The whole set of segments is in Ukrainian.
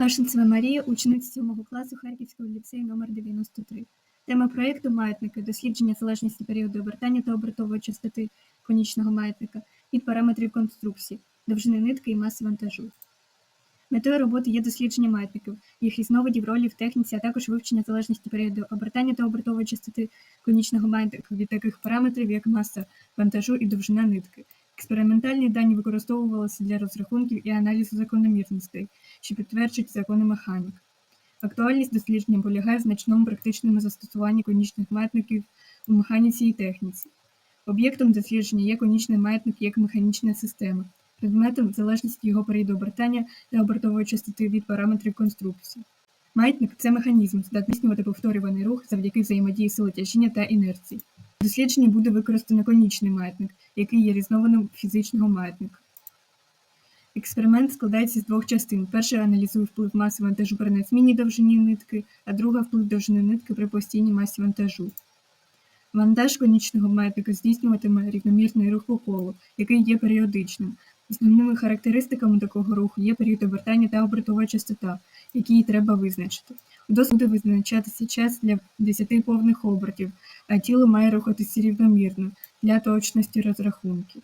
Пашинцева Марія, учениця 7 класу Харківського ліцею номер 93 Тема проєкту «Маятники. Дослідження залежності періоду обертання та обертової частоти конічного маятника від параметрів конструкції, довжини нитки і маси вантажу. Метою роботи є дослідження маятників, їх різновидів, ролі в техніці, а також вивчення залежності періоду обертання та обертової частоти конічного маятника від таких параметрів, як маса вантажу і довжина нитки. Експериментальні дані використовувалися для розрахунків і аналізу закономірностей, що підтверджують закони механіки. Актуальність дослідження полягає в значному практичному застосуванні конічних маятників у механіці і техніці. Об'єктом дослідження є конічний маятник як механічна система, предметом залежності його періоду обертання та обертової частоти від параметрів конструкції. Маятник це механізм, здатний здійснювати повторюваний рух завдяки взаємодії сили тяжіння та інерції. В дослідженні буде використано конічний маятник, який є різновидом фізичного маятника. Експеримент складається з двох частин. Перша аналізує вплив маси вантажу при незмінній довжині нитки, а друга вплив довжини нитки при постійній масі вантажу. Вантаж конічного маятника здійснюватиме рівномірний рух по колу, який є періодичним. Основними характеристиками такого руху є період обертання та обертова частота, які треба визначити. У досліді визначатися час для 10 повних обертів, а тіло має рухатися рівномірно для точності розрахунків.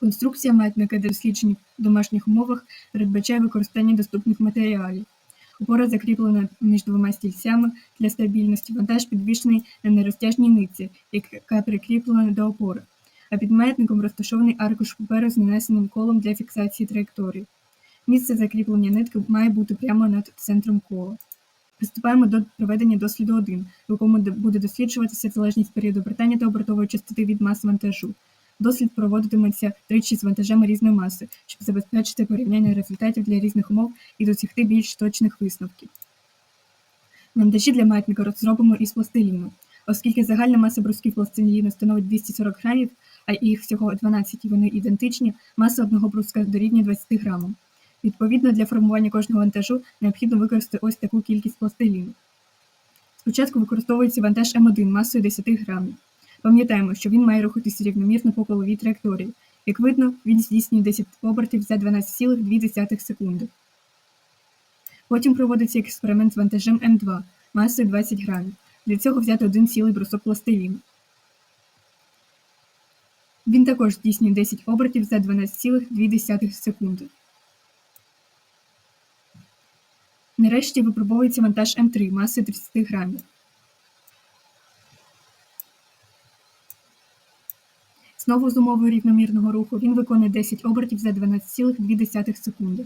Конструкція маятника для досліджень в домашніх умовах передбачає використання доступних матеріалів. Опора закріплена між двома стільцями для стабільності, вантаж підвішений на нерозтяжній нитці, яка прикріплена до опори, а під маятником розташований аркуш паперу з нанесеним колом для фіксації траєкторії. Місце закріплення нитки має бути прямо над центром кола. Приступаємо до проведення досліду 1, в якому буде досліджуватися залежність періоду обертання та обертової частоти від маси вантажу. Дослід проводитиметься тричі з вантажами різної маси, щоб забезпечити порівняння результатів для різних умов і досягти більш точних висновків. Вантажі для маятника розробимо із пластиліну. Оскільки загальна маса брусків пластиліну становить 240 грамів, а їх всього 12 і вони ідентичні, маса одного бруска дорівнює 20 грамам. Відповідно, для формування кожного вантажу необхідно використати ось таку кількість пластиліну. Спочатку використовується вантаж М1 масою 10 грамів. Пам'ятаємо, що він має рухатися рівномірно по коловій траєкторії. Як видно, він здійснює 10 обертів за 12,2 секунди. Потім проводиться експеримент з вантажем М2 масою 20 грамів. Для цього взяти один цілий брусок пластиліну. Він також здійснює 10 обертів за 12,2 секунди. Нарешті випробовується вантаж М3 масою 30 грамів. Знову з умовою рівномірного руху він виконує 10 обертів за 12,2 секунди.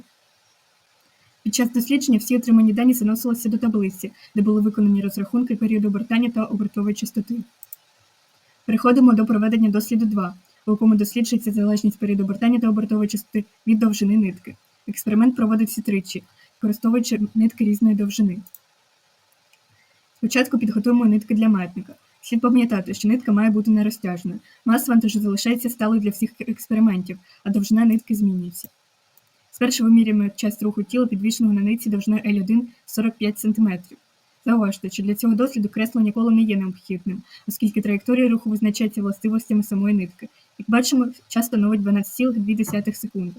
Під час дослідження всі отримані дані заносилися до таблиці, де були виконані розрахунки періоду обертання та обертової частоти. Переходимо до проведення досліду 2, у якому досліджується залежність періоду обертання та обертової частоти від довжини нитки. Експеримент проводиться тричі, використовуючи нитки різної довжини. Спочатку підготуємо нитки для маятника. Слід пам'ятати, що нитка має бути нерозтяжною. Маса вантажу залишається сталою для всіх експериментів, а довжина нитки змінюється. Спершу вимірюємо час руху тіла, підвішеного на нитці довжиною L1 45 см. Зауважте, що для цього досліду креслення кола не є необхідним, оскільки траєкторія руху визначається властивостями самої нитки. Як бачимо, час становить 12,2 секунди.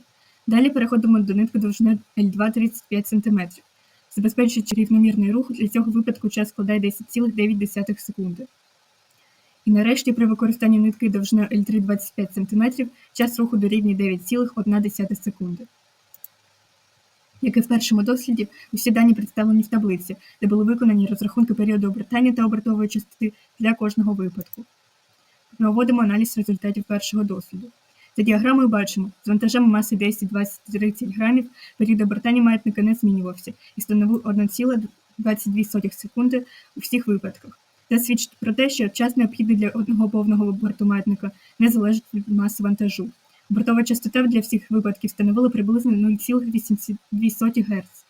Далі переходимо до нитки довжиною L2 35 см. Забезпечуючи рівномірний рух, для цього випадку час складає 10,9 секунди. І нарешті при використанні нитки довжиною L3 25 см час руху дорівнює 9,1 секунди. Як і в першому досліді, усі дані представлені в таблиці, де були виконані розрахунки періоду обертання та обертової частоти для кожного випадку. Проводимо аналіз результатів першого досліду. За діаграмою бачимо, з вантажами маси 10, 20, 30 грамів період обертання маятника не змінювався і становив 1,22 секунди у всіх випадках. Це свідчить про те, що час необхідний для одного повного оберту маятника не залежить від маси вантажу. Бортова частота для всіх випадків становила приблизно 0,82 Гц.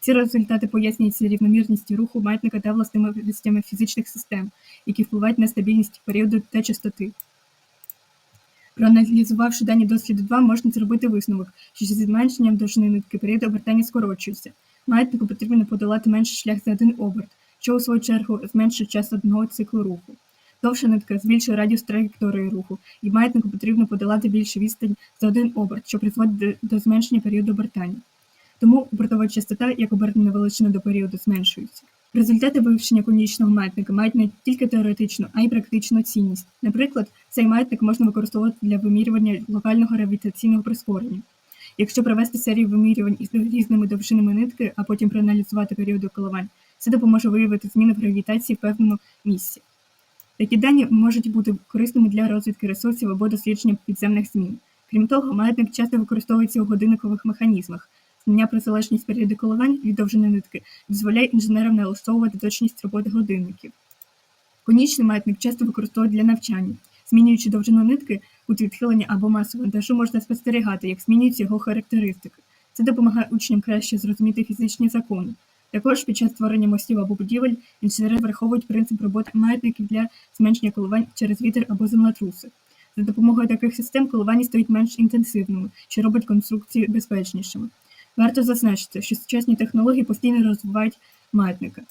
Ці результати пояснюються рівномірністю руху маятника та властивостями фізичних систем, які впливають на стабільність періоду та частоти. Проаналізувавши дані досліду 2, можна зробити висновок, що зі зменшенням довжини нитки період обертання скорочується. Маятнику потрібно подолати менший шлях за один оберт, що у свою чергу зменшує час одного циклу руху. Довша нитка збільшує радіус траєкторії руху, і маятнику потрібно подолати більшу відстань за один оберт, що призводить до зменшення періоду обертання. тому обертова частота як обертана величина до періоду зменшується. Результати вивчення конічного маятника мають не тільки теоретичну, а й практичну цінність. Наприклад, цей маятник можна використовувати для вимірювання локального гравітаційного прискорення. Якщо провести серію вимірювань із різними довжинами нитки, а потім проаналізувати періоди коливань, це допоможе виявити зміни в гравітації в певному місці. Такі дані можуть бути корисними для розвідки ресурсів або дослідження підземних змін. Крім того, маятник часто використовується у годинникових механізмах. Знання про залежність періоду коливань від довжини нитки дозволяє інженерам налаштовувати точність роботи годинників. Конічний маятник часто використовують для навчання. Змінюючи довжину нитки, кут відхилення або масу вантажу можна спостерігати, як змінюються його характеристики. Це допомагає учням краще зрозуміти фізичні закони. Також під час створення мостів або будівель інженери враховують принцип роботи маятників для зменшення коливань через вітер або землетруси. За допомогою таких систем коливання стають менш інтенсивними, що робить конструкції безпечнішими. Варто зазначити, що сучасні технології постійно розвивають маятника,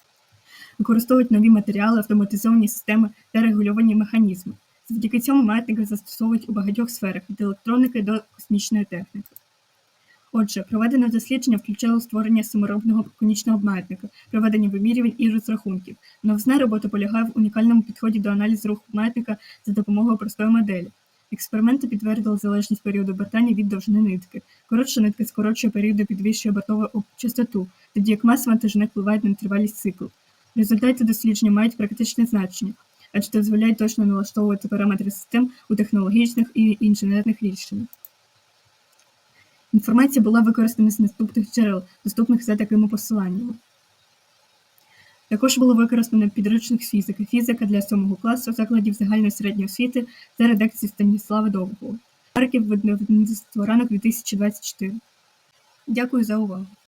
використовують нові матеріали, автоматизовані системи та регульовані механізми. Завдяки цьому маятники застосовують у багатьох сферах від електроніки до космічної техніки. Отже, проведене дослідження включало створення саморобного конічного маятника, проведення вимірювань і розрахунків. Новизна роботи полягає в унікальному підході до аналізу руху маятника за допомогою простої моделі. Експерименти підтвердили залежність періоду обертання від довжини нитки. Коротша нитка скорочує періоди, підвищує обертову об- частоту, тоді як маса вантажних впливає на тривалість циклу. Результати дослідження мають практичне значення, адже дозволяють точно налаштовувати параметри систем у технологічних і інженерних рішеннях. Інформація була використана з наступних джерел, доступних за такими посиланнями. Також було використано підручник з фізики, фізика для 7 класу закладів загальної середньої освіти за редакції Станіслава Довгого. Харків видавництво ранок 2024. Дякую за увагу.